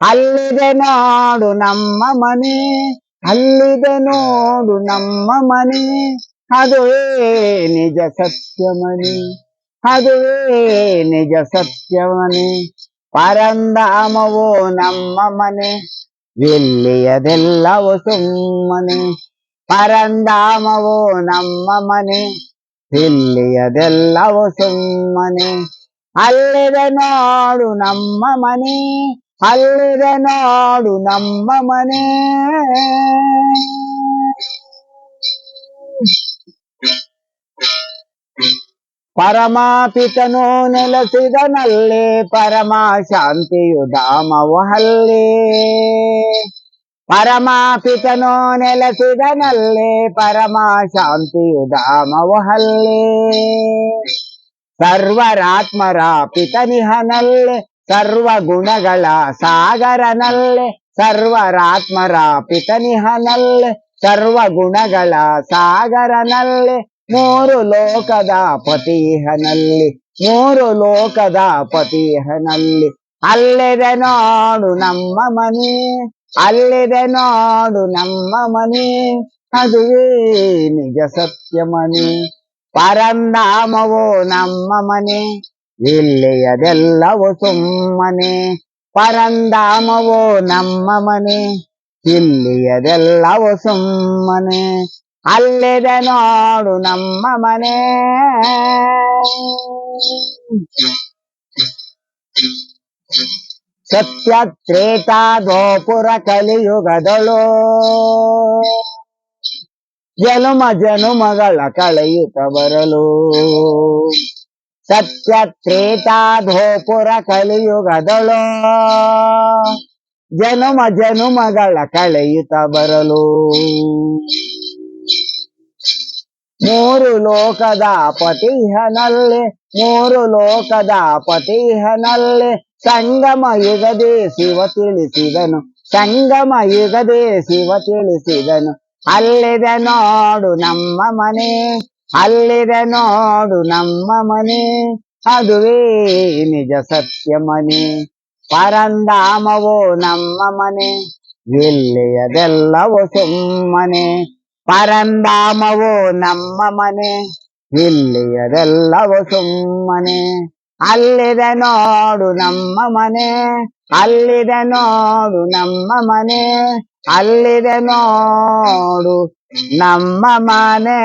ಅಲ್ಲಿದೆ ನೋಡು ನಮ್ಮ ಮನೆ, ಅಲ್ಲಿದೆ ನೋಡು ನಮ್ಮ ಮನೆ. ಅದುವೇ ನಿಜ ಸತ್ಯಮಣಿ ಅದುವೇ ನಿಜ ಸತ್ಯಮಣಿ. ಪರಂಧಾಮವೋ ನಮ್ಮ ಮನೆ ಎಲ್ಲಿಯದೆಲ್ಲವೋ ಸುಮ್ಮನೆ. ಪರಂಧಾಮವೋ ನಮ್ಮ ಮನೆ ಇಲ್ಲಿಯದೆಲ್ಲವೋ ಸುಮ್ಮನೆ. ಅಲ್ಲಿದೆ ನೋಡು ನಮ್ಮ ಮನೆ ಅಲ್ಲಿದೆ ನೋಡು ನಮ್ಮ ಮನೆ ಪರಮಾಪಿತನು ನೆಲೆಸಿದನಲ್ಲಿ ಪರಮ ಶಾಂತಿಯು ಧಾಮವು ಹಲ್ಲಿ ಪರಮಾಪಿತನು ನೆಲೆಸಿದನಲ್ಲಿ ಪರಮ ಶಾಂತಿಯು ಧಾಮವು ಹಲ್ಲಿ ಸರ್ವರಾತ್ಮರ ಪಿತನಿಹನಲ್ಲೆ ಸರ್ವ ಗುಣಗಳ ಸಾಗರನಲ್ಲೆ ಸರ್ವರಾತ್ಮರ ಪಿತನಿಹನಲ್ಲೆ ಸರ್ವ ಗುಣಗಳ ಸಾಗರನಲ್ಲೆ, ಮೂರು ಲೋಕದ ಪತಿಹನಲ್ಲಿ, ಮೂರು ಲೋಕದ ಪತಿಹನಲ್ಲಿ. ಅಲ್ಲಿದೆ ನೋಡು ನಮ್ಮ ಮನೆ, ಅಲ್ಲಿದೆ ನೋಡು ನಮ್ಮ ಮನೆ, ಅದುವೇ ನಿಜ ಸತ್ಯ ಮನೆ. ಪರಂಧಾಮವೋ ನಮ್ಮ ಮನೆ ಇಲ್ಲಿಯದೆಲ್ಲವೂ ಸುಮ್ಮನೆ ಪರಂಧಾಮವೋ ನಮ್ಮ ಮನೆ ಇಲ್ಲಿಯದೆಲ್ಲವೂ ಸುಮ್ಮನೆ ಅಲ್ಲಿದೆ ನೋಡು ನಮ್ಮ ಮನೆ ಸತ್ಯ ತ್ರೇತ ಗೋಪುರ ಕಲಿಯುಗದಳು ಜನುಮ ಜನುಮಗಳ ಕಳೆಯುತ್ತ ಬರಲು ಸತ್ಯ ತ್ರೇತಾಧೋಪುರ ಕಲಿಯುಗದಳು ಜನುಮ ಜನುಮಗಳ ಕಳೆಯುತ್ತ ಬರಲು ಮೂರು ಲೋಕದ ಪತಿಹನಲ್ಲಿ ಮೂರು ಲೋಕದ ಪತಿಹನಲ್ಲಿ ಸಂಗಮ ಯುಗದೇ ಶಿವ ತಿಳಿಸಿದನು ಸಂಗಮ ಯುಗದೇ ಶಿವ ತಿಳಿಸಿದನು ಅಲ್ಲಿದೆ ನೋಡು ನಮ್ಮ ಮನೆ, ಅಲ್ಲಿದೆ ನೋಡು ನಮ್ಮ ಮನೆ, ಅದುವೇ ನಿಜ ಸತ್ಯ ಮನೆ. ಪರಂಧಾಮವೋ ನಮ್ಮ ಮನೆ, ಇಲ್ಲಿಯದೆಲ್ಲವೋ ಸುಮ್ಮನೆ. ಪರಂಧಾಮವೋ ನಮ್ಮ ಮನೆ, ಇಲ್ಲಿಯದೆಲ್ಲವೋ ಸುಮ್ಮನೆ. ಅಲ್ಲಿದೆ ನೋಡು ನಮ್ಮ ಮನೆ, ಅಲ್ಲಿದೆ ನೋಡು ನಮ್ಮ ಮನೆ. ಅಲ್ಲಿದೆ ನೋಡು ನಮ್ಮ ಮನೆ.